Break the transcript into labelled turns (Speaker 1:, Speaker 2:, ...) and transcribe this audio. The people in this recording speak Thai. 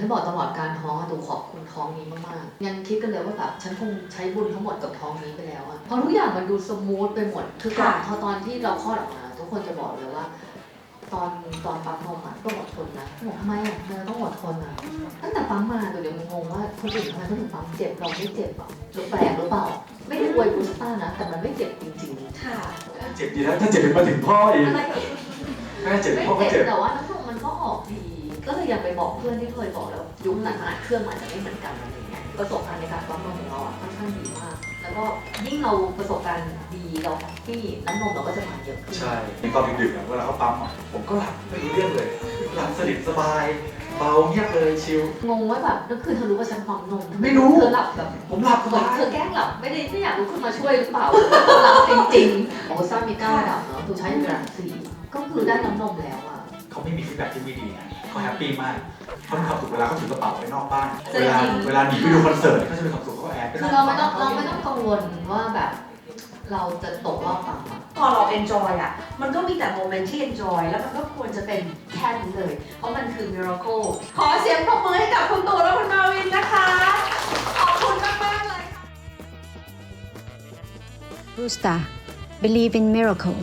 Speaker 1: ที่บอกตลอดการท้องอะตูขอบคุณท้องนี้มากๆยังคิดกันเลยว่าแบบฉันคงใช้บุญทั้งหมดกับท้องนี้ไปแล้วอะเพราะทุกอย่างมันดูสมูทไปหมด คือก่อนพอตอนที่เราคลอดออกมาทุกคนจะบอกเลยว่า ตอนตอนปั๊มนมอะต้องอดทนนะบอกทำไมอะเธอต้องอดทนอะตั้งแต่ปั๊มมาตัวเดี๋ยวมึงงงว่าคนอื่นทำไมเขาถึงปั๊มเจ็บเราไม่เจ็บอะหรือแปลกหรือเปล่า ไม่ได้อวยกูสต้านะ แต่มันไม่เจ็บจริงๆ
Speaker 2: ค่ะ
Speaker 3: เจ็บดีแล้วถ้าเจ็บมาถึงพ่ออีก
Speaker 1: อะไรอีก
Speaker 3: แม่เจ็บ
Speaker 1: ไม่
Speaker 3: พ่อก็
Speaker 1: เจ็
Speaker 3: เจ็
Speaker 1: บบแต่ว่าน้ำนมมันก็ออกดี ก็เลยอยากไปบอกเพื่อนที่เคยบอกแล้วยุคนั้นขนาดเครื่องมันอาจจะไม่เหมือนกันอะไรเงี้ยประสบการณ์ในการปั๊มนมของเราอะค่อนข้างดีมาก แล้วก็ยิ่งเราประสบการณ์ดีเราแฮปปี้น้ำนมเราก็จะมาเยอะขึ้น
Speaker 3: ใช่ในตอนดึกๆอะเวลาเขาปั๊มอะผมก็หลับไม่รู้เรื่องเลยหลับสนิทสบายเบาเงียบเลยชิล
Speaker 1: งงว่าแบบนั่นคือเธอรู้ว่าฉันปั๊มนมทำ
Speaker 3: ไม่รู้
Speaker 1: เธอหลับแบบ
Speaker 3: ผมหลับส
Speaker 1: เหมือน
Speaker 3: บาย
Speaker 1: เธอแกล้งหลับไม่ได้ไม่อยากลุกขึ้นมาช่วยหรือเปล่าหลับจริงๆโอ้ซ่ามีเก้าระดับเนาะตูใช้เวลาสี่ก็คือได้น้ำนมแล้วอะ
Speaker 3: เขาไม่มีฟีดแบ็กที่ไม่ดีนะเขาแฮปปี้มากเขามีความสุขเวลาเขาถือกระเป๋าไปนอกบ้าน
Speaker 1: จริ
Speaker 3: เว
Speaker 1: ง
Speaker 3: ลาเวลาหนีไปดูคอนเสิร์ตเขาจะมีความสุขเขาแอบไป
Speaker 1: คือเราไม่ต้องเราไม่ต้องกังวลว่าแบบ เราจะตกรอบปั๊มอะ
Speaker 2: พอเรา enjoy อะ มันก็มีแต่โมเมนต์ที่ enjoy แล้วมันก็ควรจะเป็นแค่นี้เลย เพราะมันคือ miracle ขอเสียงปรบมือให้กับคุณตู่และคุณมาวินนะคะ ขอบคุณมากๆเลย
Speaker 4: Rusta, believe in miracle.